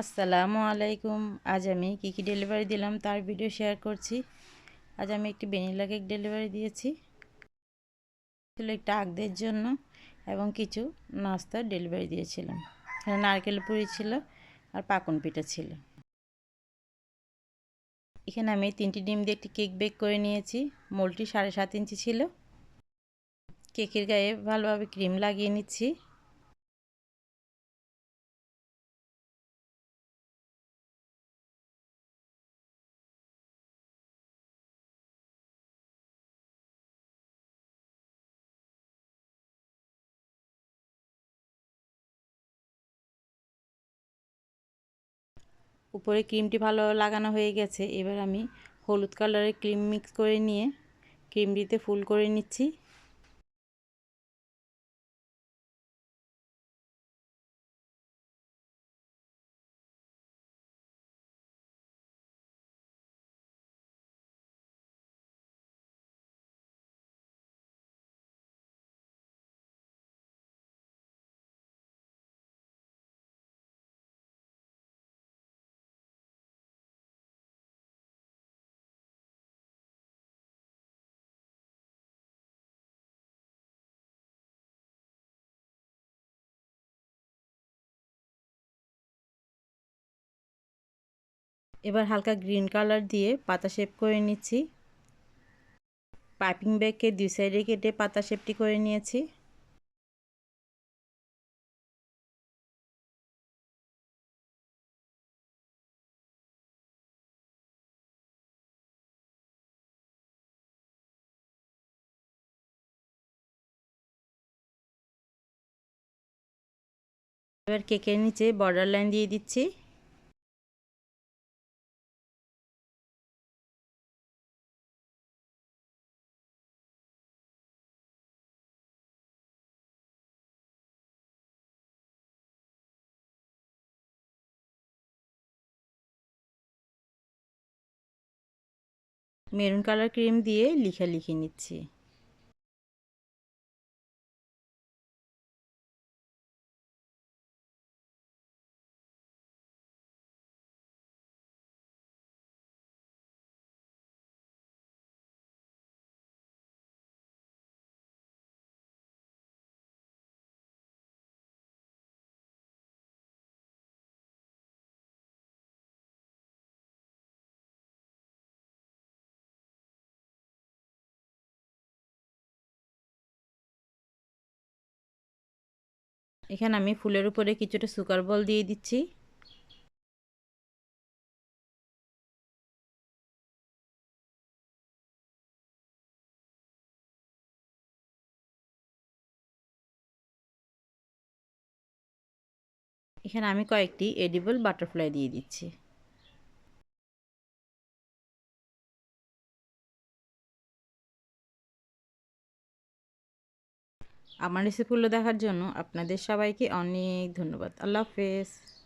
আসসালামু আলাইকুম। আজ আমি কী কী ডেলিভারি দিলাম তার ভিডিও শেয়ার করছি। আজ আমি একটি ভ্যানিলা কেক ডেলিভারি দিয়েছি। ছিল একটা আগদের জন্য এবং কিছু নাস্তার ডেলিভারি দিয়েছিলাম। এখানে নারকেল পুরি ছিল আর পাকন পিঠা ছিল। এখানে আমি তিনটি ডিম দিয়ে একটি কেক বেক করে নিয়েছি। মোলটি সাড়ে সাত ইঞ্চি ছিল। কেকের গায়ে ভালোভাবে ক্রিম লাগিয়ে নিচ্ছি। উপরে ক্রিমটি ভালো লাগানো হয়ে গেছে, এবার আমি হলুদ কালারের ক্রিম মিক্স করে নিয়ে ক্রিমটিতে ফুল করে নিচ্ছি। এবার হালকা গ্রিন কালার দিয়ে পাতা শেপ করে নিচ্ছি। পাইপিং ব্যাগকে দুই সাইডে কেটে পাতা শেপটি করে নিয়েছি। এবার কেকের নিচে বর্ডার লাইন দিয়ে দিচ্ছি। মেরুন কালার ক্রিম দিয়ে লিখা লিখে নিচ্ছি। এখানে আমি ফুলের উপরে কিছুটা সুকার বল দিয়ে দিচ্ছি। এখানে আমি কয়েকটি এডিবল বাটারফ্লাই দিয়ে দিচ্ছি। আমার রেসিপিগুলো দেখার জন্য আপনাদের সবাইকে অনেক ধন্যবাদ। আল্লাহ হাফেজ।